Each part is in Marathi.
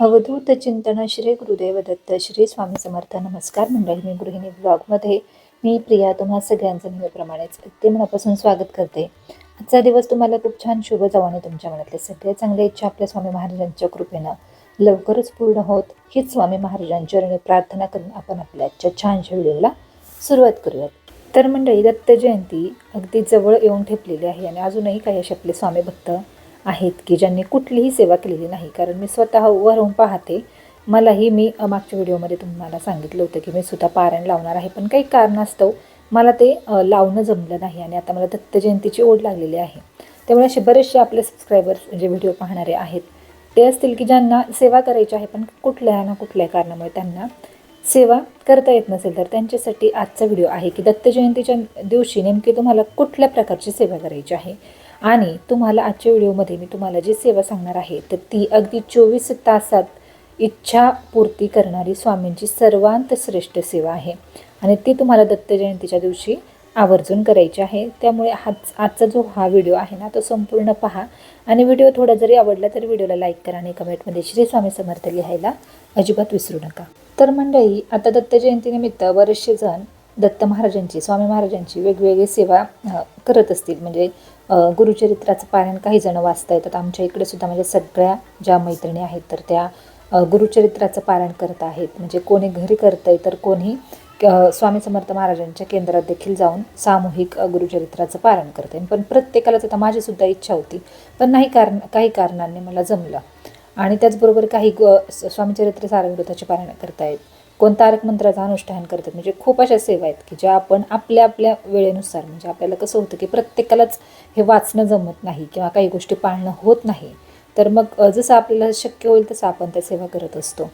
अवधूत चिंतन श्री गुरुदेव दत्त श्री स्वामी समर्थ. नमस्कार मंडळी मी गृहिणी ब्लॉगमध्ये मी प्रिया. तुम्हा सगळ्यांचं नेहमीप्रमाणेच अगदी मनापासून स्वागत करते. आजचा दिवस तुम्हाला खूप छान शुभ जाऊ आणि तुमच्या मनातले सगळे चांगले इच्छा आपल्या स्वामी महाराजांच्या कृपेनं लवकरच पूर्ण होत. हीच स्वामी महाराजांच्या चरणी प्रार्थना करून आपण आपल्या आजच्या छानशा व्हिडिओला सुरुवात करूयात. तर मंडळी दत्त जयंती अगदी जवळ येऊन ठेपलेली आहे आणि अजूनही काही असे आपले स्वामी भक्त आहेत की ज्यांनी कुठलीही सेवा केलेली नाही. कारण मी स्वतः वरून पाहते मलाही मी मागच्या व्हिडिओमध्ये तुम्हाला सांगितलं होतं की मी सुद्धा पारायण लावणार आहे. पण काही कारणास्तव मला ते लावणं जमलं नाही आणि आता मला दत्त जयंतीची ओढ लागलेली आहे. त्यामुळे असे बरेचसे आपले सबस्क्रायबर्स जे व्हिडिओ पाहणारे आहेत ते असतील की ज्यांना सेवा करायची आहे पण कुठल्या ना कुठल्या कारणामुळे त्यांना सेवा करता येत नसेल तर त्यांच्यासाठी आजचा व्हिडिओ आहे की दत्त जयंतीच्या दिवशी नेमकी तुम्हाला कुठल्या प्रकारची सेवा करायची आहे? आणि तुम्हाला आजच्या व्हिडिओमध्ये मी तुम्हाला जी सेवा सांगणार आहे तर ती अगदी चोवीस तासात इच्छापूर्ती करणारी स्वामींची सर्वांत श्रेष्ठ सेवा आहे. आणि ती तुम्हाला दत्त जयंतीच्या दिवशी आवर्जून करायची आहे. त्यामुळे हाच आजचा जो हा व्हिडिओ आहे ना तो संपूर्ण पहा. आणि व्हिडिओ थोडा जरी आवडला तरी व्हिडिओला लाईक करा आणि कमेंटमध्ये श्री स्वामी समर्थ लिहायला अजिबात विसरू नका. तर मंडळी आता दत्त जयंतीनिमित्त बरेचसे जण दत्त महाराजांची स्वामी महाराजांची वेगवेगळी सेवा करत असतील. म्हणजे गुरुचरित्राचं पारायण काही जण वाचता येतात. आमच्या इकडे सुद्धा म्हणजे सगळ्या ज्या मैत्रिणी आहेत तर त्या गुरुचरित्राचं पारायण करत आहेत. म्हणजे कोणी घरी करत आहे तर कोणी स्वामी समर्थ महाराजांच्या केंद्रात देखील जाऊन सामूहिक गुरुचरित्राचं पारायण करते पण प्रत्येकालाच आता माझीसुद्धा इच्छा होती पण नाही कारण काही कारणांनी मला जमलं. आणि त्याचबरोबर काही ग स्वामीचरित्र सारवृताचे पारायण करतायत. तारक मंत्राचं अनुष्ठान करतात? म्हणजे खूप अशा सेवा आहेत की ज्या आपण आपल्या आपल्या वेळेनुसार म्हणजे आपल्याला कसं होतं की प्रत्येकालाच हे वाचणं जमत नाही किंवा काही गोष्टी पाळणं होत नाही. तर मग जसं आपल्याला शक्य होईल तसं आपण त्या सेवा करत असतो.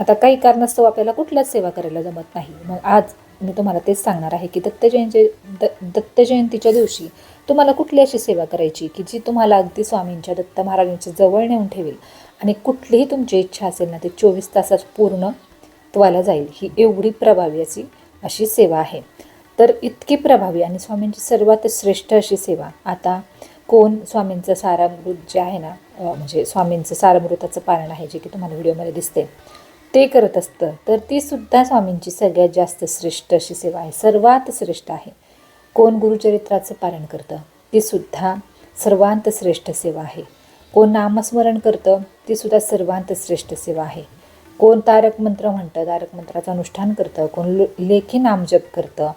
आता काही कारणास्तव आपल्याला कुठल्याच सेवा करायला जमत नाही. मग आज मी तुम्हाला तेच सांगणार आहे की दत्त जयंती द दत्त जयंतीच्या दिवशी तुम्हाला कुठली अशी सेवा करायची की जी तुम्हाला अगदी स्वामींच्या दत्त महाराजांच्या जवळ नेऊन ठेवेल? आणि कुठलीही तुमची इच्छा असेल ना ते चोवीस तासात पूर्ण त्वाला जाईल. ही एवढी प्रभावी अशी अशी सेवा आहे. तर इतकी प्रभावी आणि स्वामींची सर्वात श्रेष्ठ अशी सेवा. आता कोण स्वामींचं सारामृत जे आहे ना म्हणजे स्वामींचं सारामृताचं पारण आहे जे की तुम्हाला व्हिडिओमध्ये दिसते ते करत असतं. तर ती सुद्धा स्वामींची सगळ्यात जास्त श्रेष्ठ अशी सेवा आहे. सर्वात श्रेष्ठ आहे. कोण गुरुचरित्राचं पालन करतं ती सुद्धा सर्वांत श्रेष्ठ सेवा आहे. कोण नामस्मरण करतं ती सुद्धा सर्वांत श्रेष्ठ सेवा आहे. कोण तारक मंत्र म्हणतं तारक मंत्राचं अनुष्ठान करतं कोण लेखी नामजप करतं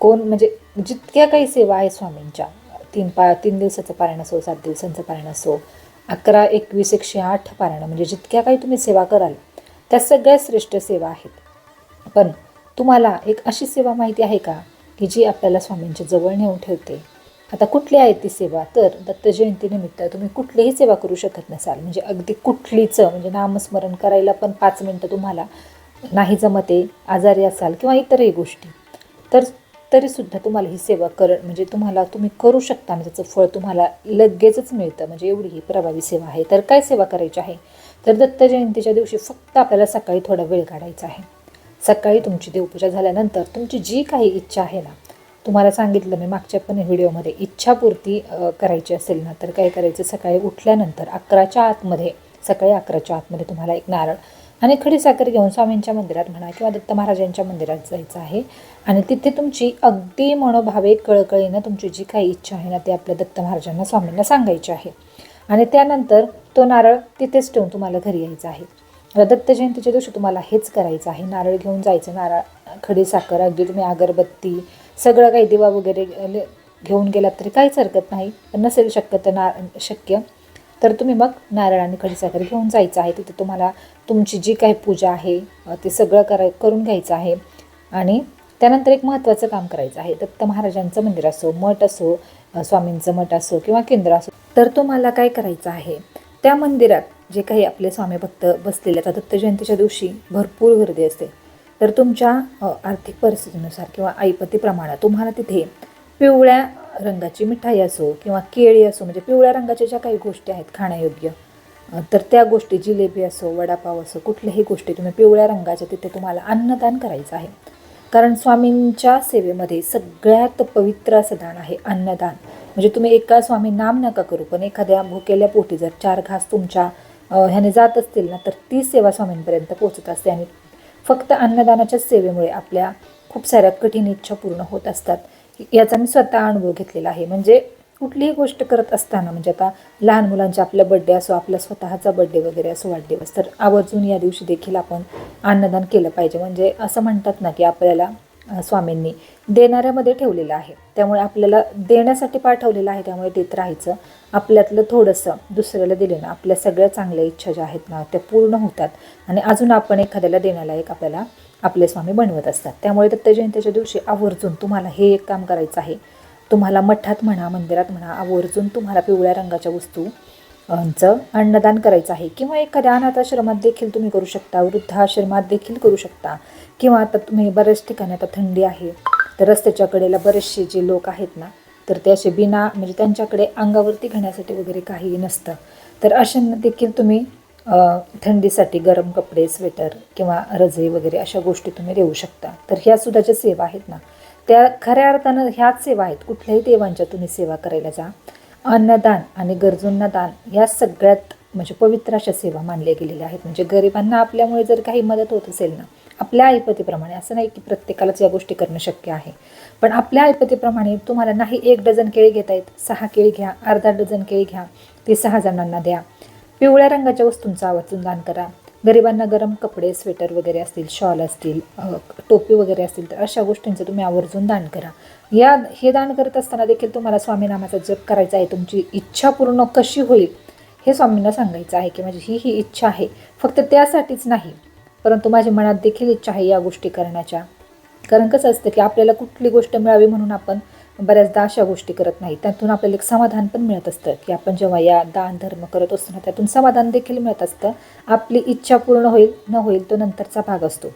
कोण म्हणजे जितक्या काही सेवा आहे स्वामींच्या तीन पा तीन दिवसाचं पारायण असो सात दिवसांचं पारायण असो अकरा एकवीस एकशे आठ पारायण म्हणजे जितक्या काही तुम्ही सेवा कराल त्या सगळ्या श्रेष्ठ सेवा आहेत. पण तुम्हाला एक अशी सेवा माहिती आहे का की जी आपल्याला स्वामींच्या जवळ नेऊन ठेवते? आता कुठली आहे ती सेवा? तर दत्त जयंतीनिमित्त तुम्ही कुठलीही सेवा करू शकत नसाल. म्हणजे अगदी कुठलीच म्हणजे नामस्मरण करायला पण पाच मिनटं तुम्हाला नाही जमते आजारी असाल किंवा इतरही गोष्टी तर तरीसुद्धा तुम्हाला ही सेवा कर म्हणजे तुम्हाला तुम्ही करू शकता. आणि त्याचं फळ तुम्हाला लगेचच मिळतं. म्हणजे एवढी ही प्रभावी सेवा आहे. तर काय सेवा करायची आहे? तर दत्त जयंतीच्या दिवशी फक्त आपल्याला सकाळी थोडा वेळ काढायचा आहे. सकाळी तुमची देवपूजा झाल्यानंतर तुमची जी काही इच्छा आहे ना तुम्हाला सांगितलं मी मागच्या पण व्हिडिओमध्ये इच्छापूर्ती करायची असेल ना तर काय करायचं? सकाळी उठल्यानंतर अकराच्या आतमध्ये सकाळी अकराच्या आतमध्ये तुम्हाला एक नारळ आणि खडी साखर घेऊन स्वामींच्या मंदिरात म्हणा किंवा दत्त महाराजांच्या मंदिरात जायचं आहे. आणि तिथे तुमची अगदी मनोभावे कळकळीनं तुमची जी काही इच्छा आहे ना ती आपल्या दत्त महाराजांना स्वामींना सांगायची आहे. आणि त्यानंतर तो नारळ तिथेच ठेवून तुम्हाला घरी यायचं आहे. दत्त जयंतीच्या दिवशी तुम्हाला हेच करायचं आहे. नारळ घेऊन जायचं नारळ खडी साखर अगदी तुम्ही अगरबत्ती सगळं काही दिवा वगैरे घेऊन गेलात तरी काहीच हरकत नाही. पण नसेल शक्य तर ना शक्य. तर तुम्ही मग नारळ आणि खडीसाखर घेऊन जायचं आहे. तिथे तुम्हाला तुमची जी काही पूजा आहे ते सगळं करा करून घ्यायचं आहे. आणि त्यानंतर एक महत्त्वाचं काम करायचं आहे. दत्त महाराजांचं मंदिर असो मठ असो स्वामींचं मठ असो किंवा केंद्र असो तर तुम्हाला काय करायचं आहे? त्या मंदिरात जे काही आपले स्वामी भक्त बसलेले आता दत्त जयंतीच्या दिवशी भरपूर गर्दी असते. तर तुमच्या आर्थिक परिस्थितीनुसार किंवा ऐपतीप्रमाणे तुम्हाला तिथे पिवळ्या रंगाची मिठाई असो किंवा केळी असो म्हणजे पिवळ्या रंगाच्या ज्या काही गोष्टी आहेत खाण्यायोग्य तर त्या गोष्टी जिलेबी असो वडापाव असो कुठल्याही गोष्टी तुम्ही पिवळ्या रंगाच्या तिथे तुम्हाला अन्नदान करायचं आहे. कारण स्वामींच्या सेवेमध्ये सगळ्यात पवित्र असं दान आहे अन्नदान. म्हणजे तुम्ही एका स्वामी नाम नका करू पण एखाद्या भुकेल्या पोटी जर चार घास तुमच्या ह्याने जात असतील ना तर ती सेवा स्वामींपर्यंत पोहोचत असते आणि फक्त अन्नदानाच्या सेवेमुळे आपल्या खूप साऱ्या कठीण इच्छा पूर्ण होत असतात. याचा मी स्वतः अनुभव घेतलेला आहे. म्हणजे कुठलीही गोष्ट करत असताना म्हणजे आता लहान मुलांचा आपला बड्डे असो आपला स्वतःचा बड्डे वगैरे असो वाढदिवस तर आवर्जून या दिवशी देखील आपण अन्नदान केलं पाहिजे. म्हणजे असं म्हणतात ना की आपल्याला स्वामींनी देणाऱ्यामध्ये ठेवलेलं आहे. त्यामुळे आपल्याला देण्यासाठी पाठवलेलं आहे त्यामुळे देत राहायचं. आपल्यातलं थोडंसं दुसऱ्याला दिलं ना आपल्या सगळ्या चांगल्या इच्छा ज्या आहेत ना त्या पूर्ण होतात. आणि अजून आपण एखाद्याला देण्याला एक आपल्याला आपले स्वामी बनवत असतात. त्यामुळे दत्त जयंतीच्या दिवशी आवर्जून तुम्हाला हे एक काम करायचं आहे. तुम्हाला मठात म्हणा मंदिरात म्हणा आवर्जून तुम्हाला पिवळ्या रंगाच्या वस्तू चं अन्नदान करायचं आहे. किंवा एखाद्या अनाथ आश्रमात देखील तुम्ही करू शकता वृद्धाश्रमात देखील करू शकता. किंवा आता तुम्ही बऱ्याच ठिकाणी आता थंडी आहे तर रस्त्याच्या कडेला बरेचसे जे लोक आहेत ना तर ते असे बिना म्हणजे त्यांच्याकडे अंगावरती घेण्यासाठी वगैरे काहीही नसतं. तर अशांना देखील तुम्ही थंडीसाठी गरम कपडे स्वेटर किंवा रजई वगैरे अशा गोष्टी तुम्ही देऊ शकता. तर ह्या सुद्धा ज्या सेवा आहेत ना त्या खऱ्या अर्थानं ह्याच सेवा आहेत. कुठल्याही देवांच्या तुम्ही सेवा करायला जा. अन्नदान आणि गरजूंना दान या सगळ्यात म्हणजे पवित्र अशा सेवा मानल्या गेलेल्या आहेत. म्हणजे गरिबांना आपल्यामुळे जर काही मदत होत असेल ना आपल्या ऐपतीप्रमाणे असं नाही की प्रत्येकालाच या गोष्टी करणं शक्य आहे. पण आपल्या ऐपतीप्रमाणे तुम्हाला नाही एक डझन केळी घेता येत सहा केळी घ्या अर्धा डझन केळी घ्या ते सहा जणांना द्या. पिवळ्या रंगाच्या वस्तूंचा आवर्जून दान करा. गरिबांना गरम कपडे स्वेटर वगैरे असतील शॉल असतील टोपी वगैरे असतील तर अशा गोष्टींचं तुम्ही आवर्जून दान करा. या हे दान करत असताना देखील तुम्हाला स्वामीनामाचा जप करायचा आहे. तुमची इच्छा पूर्ण कशी होईल हे स्वामींना सांगायचं आहे की माझी ही ही इच्छा आहे. फक्त त्यासाठीच नाही परंतु माझ्या मनात देखील इच्छा आहे या गोष्टी करण्याच्या. कारण कसं असतं की आपल्याला कुठली गोष्ट मिळावी म्हणून आपण बऱ्याचदा अशा गोष्टी करत नाही. त्यातून आपल्याला एक समाधान पण मिळत असतं की आपण जेव्हा या दान धर्म करत असतो ना त्यातून समाधान देखील मिळत असतं. आपली इच्छा पूर्ण होईल न होईल तो नंतरचा भाग असतो.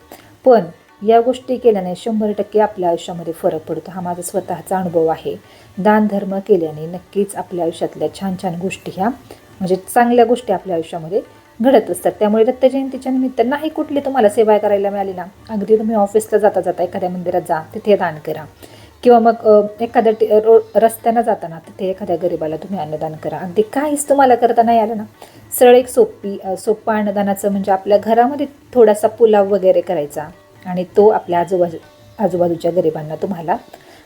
पण या गोष्टी केल्याने शंभर टक्के आपल्या आयुष्यामध्ये फरक पडतो. हा माझा स्वतःचा अनुभव आहे. दान धर्म केल्याने नक्कीच आपल्या आयुष्यातल्या छान छान गोष्टी ह्या म्हणजे चांगल्या गोष्टी आपल्या आयुष्यामध्ये घडत असतात. त्यामुळे दत्त जयंतीच्या निमित्त नाही कुठली तुम्हाला सेवा करायला मिळाली ना. अगदी तुम्ही ऑफिसला जाता जाता एखाद्या मंदिरात जा तिथे दान करा. किंवा मग एखाद्या टी- रो रस्त्यानं जाताना तिथे एखाद्या गरिबाला तुम्ही अन्नदान करा. अगदी काहीच तुम्हाला करता नाही आलं ना. सरळ एक सोपी सोपं अन्नदानाचं म्हणजे आपल्या घरामध्ये थोडासा पुलाव वगैरे करायचा आणि तो आपल्या आजूबाजू आजूबाजूच्या गरिबांना तुम्हाला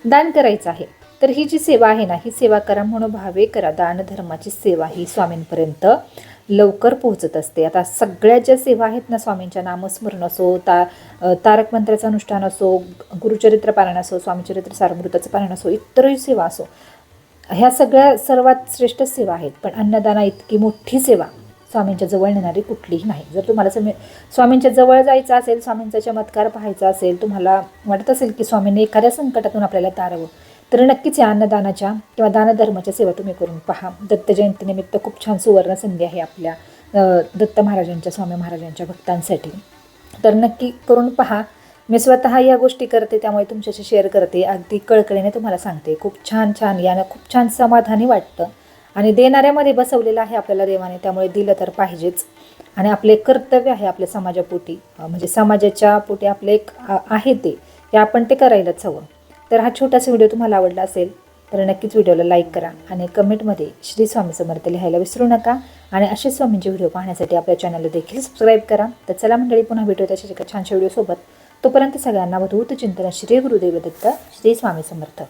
दान करायचं आहे. तर ही जी सेवा आहे ना ही सेवा करा म्हणून भावे करा. दान धर्माची सेवा ही स्वामींपर्यंत लवकर पोहोचत असते. आता सगळ्या ज्या सेवा आहेत ना स्वामींच्या नामस्मरण असो ता तारक मंत्राचं अनुष्ठान असो गुरुचरित्र पालन असो स्वामीचरित्र सारमृताचं पालन असो इतरही सेवा असो ह्या सगळ्या सर्वात श्रेष्ठ सेवा आहेत. पण अन्नदाना इतकी मोठी सेवा स्वामींच्या जवळ नेणारी कुठलीही नाही. जर तुम्हाला समी स्वामींच्या जवळ जायचं असेल स्वामींचा चमत्कार पाहायचा असेल तुम्हाला वाटत असेल की स्वामींनी एखाद्या संकटातून आपल्याला तारवं तर नक्कीच या अन्नदानाच्या किंवा दानधर्माच्या सेवा तुम्ही करून पहा. दत्त जयंतीनिमित्त खूप छान सुवर्ण संधी आहे आपल्या दत्त महाराजांच्या स्वामी महाराजांच्या भक्तांसाठी. तर नक्की करून पहा. मी स्वतः या गोष्टी करते त्यामुळे तुमच्याशी शेअर करते. अगदी कळकळीने तुम्हाला सांगते. खूप छान छान यानं खूप छान समाधानी वाटतं. आणि देणाऱ्यामध्ये बसवलेलं आहे आपल्याला देवाने त्यामुळे दिलं तर पाहिजेच. आणि आपले कर्तव्य आहे आपल्या समाजापोटी म्हणजे समाजाच्या पोटी आपले एक आहे ते. हे आपण ते करायलाच हवं. तर हा छोटासा व्हिडिओ तुम्हाला आवडला असेल तर नक्कीच व्हिडिओला लाईक करा आणि कमेंटमध्ये श्री स्वामी समर्थ लिहायला विसरू नका. आणि असे स्वामींचे व्हिडिओ पाहण्यासाठी आपल्या चॅनलला देखील सबस्क्राईब करा. तर चला मंडळी पुन्हा भेटू त्याच्या एका छानशा व्हिडिओसोबत. तोपर्यंत सगळ्यांना वधूत चिंतन श्री गुरुदेव दत्त श्री स्वामी समर्थ.